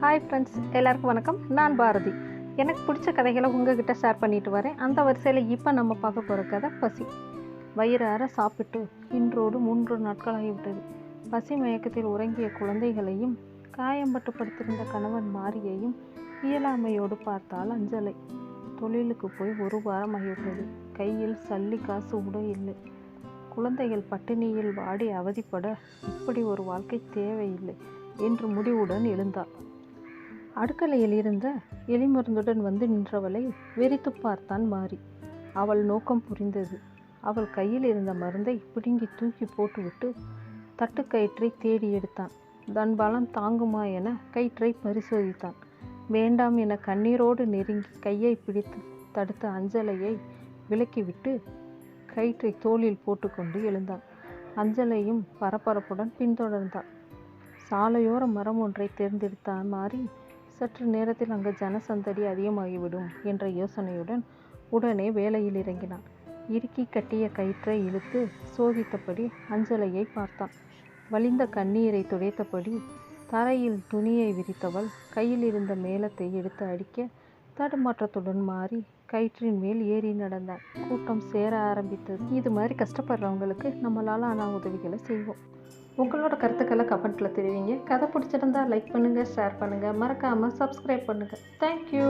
Hi friends எல்லாருக்கும் வணக்கம். நான் பாரதி. எனக்கு பிடிச்ச கதைகளை உங்ககிட்ட ஷேர் பண்ணிட்டு வரேன். அந்த வரிசையில் இப்போ நம்ம பார்க்க போகிற கதை பசி. வயிறார சாப்பிட்டு இன்றோடு மூன்று நாட்களாகிவிட்டது பசி மயக்கத்தில் உறங்கிய குழந்தைகளையும் காயம்பட்டு படுத்திருந்த கணவன் மாரியையும் இயலாமையோடு பார்த்தால் அஞ்சலை. தொழிலுக்கு போய் ஒரு வாரம் ஆகிவிட்டது. கையில் சல்லி காசு கூட இல்லை. குழந்தைகள் பட்டினியில் வாடி அவதிப்பட இப்படி ஒரு வாழ்க்கை தேவையில்லை என்று முடிவுடன் எழுந்தாள். அடுக்கலையில் இருந்த எலிமருந்துடன் வந்து நின்றவளை வெறித்து பார்த்தான் மாறி. அவள் நோக்கம் புரிந்தது. அவள் கையில் இருந்த மருந்தை பிடுங்கி தூக்கி போட்டுவிட்டு தட்டுக்கயிற்றை தேடி எடுத்தான். தன் பலம் தாங்குமா என கயிற்றை பரிசோதித்தான். வேண்டாம் என கண்ணீரோடு நெருங்கி கையை பிடித்து தடுத்த அஞ்சலையை விலக்கிவிட்டு கயிற்றை தோளில் போட்டுக்கொண்டு எழுந்தான். அஞ்சலையும் பரபரப்புடன் பின்தொடர்ந்தான். சாலையோர மரம் ஒன்றை தேர்ந்தெடுத்தான் மாறி சற்று நேரத்தில் அங்கு ஜனசந்தடி அதிகமாகிவிடும் என்ற யோசனையுடன் உடனே வேலையில் இறங்கினான். இறுக்கி கட்டிய கயிற்றை இழுத்து சோதித்தபடி அஞ்சலையை பார்த்தான். வலிந்த கண்ணீரை துடைத்தபடி தரையில் துணியை விரித்தவள் கையில் இருந்த மேளத்தை எடுத்து அடிக்க தடுமாற்றத்துடன் மாறி கயிற்றின் மேல் ஏறி நடந்தான் கூட்டம் சேர ஆரம்பித்தது. இது மாதிரி கஷ்டப்படுறவங்களுக்கு நம்மளால் ஆன உதவிகளை செய்வோம். உங்களோட கருத்துக்களை கமெண்ட்டில் தெரிவிங்க. கதை பிடிச்சிருந்தா லைக் பண்ணுங்கள் ஷேர் பண்ணுங்கள் மறக்காமல் சப்ஸ்கிரைப் பண்ணுங்கள் தேங்க்யூ